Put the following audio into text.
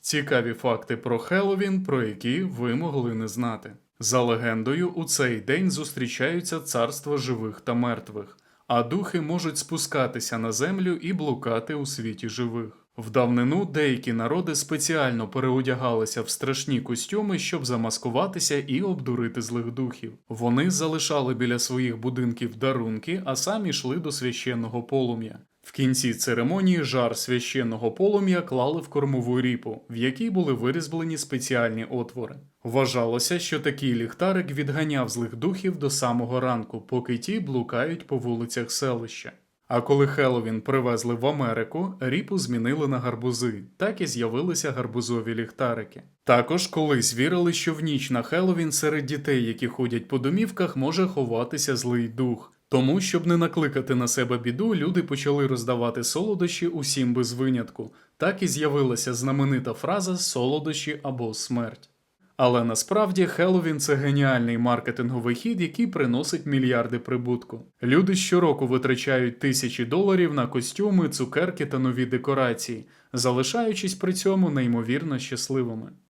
Цікаві факти про Хеллоуін, про які ви могли не знати. За легендою, у цей день зустрічаються царства живих та мертвих, а духи можуть спускатися на землю і блукати у світі живих. В давнину деякі народи спеціально переодягалися в страшні костюми, щоб замаскуватися і обдурити злих духів. Вони залишали біля своїх будинків дарунки, а самі йшли до священного полум'я. В кінці церемонії жар священного полум'я клали в кормову ріпу, в якій були вирізблені спеціальні отвори. Вважалося, що такий ліхтарик відганяв злих духів до самого ранку, поки ті блукають по вулицях селища. А коли Хеллоуін привезли в Америку, ріпу змінили на гарбузи, так і з'явилися гарбузові ліхтарики. Також колись вірили, що в ніч на Хеллоуін серед дітей, які ходять по домівках, може ховатися злий дух. Тому, щоб не накликати на себе біду, люди почали роздавати солодощі усім без винятку. Так і з'явилася знаменита фраза солодощі або смерть. Але насправді Хеллоуін – це геніальний маркетинговий хід, який приносить мільярди прибутку. Люди щороку витрачають тисячі доларів на костюми, цукерки та нові декорації, залишаючись при цьому неймовірно щасливими.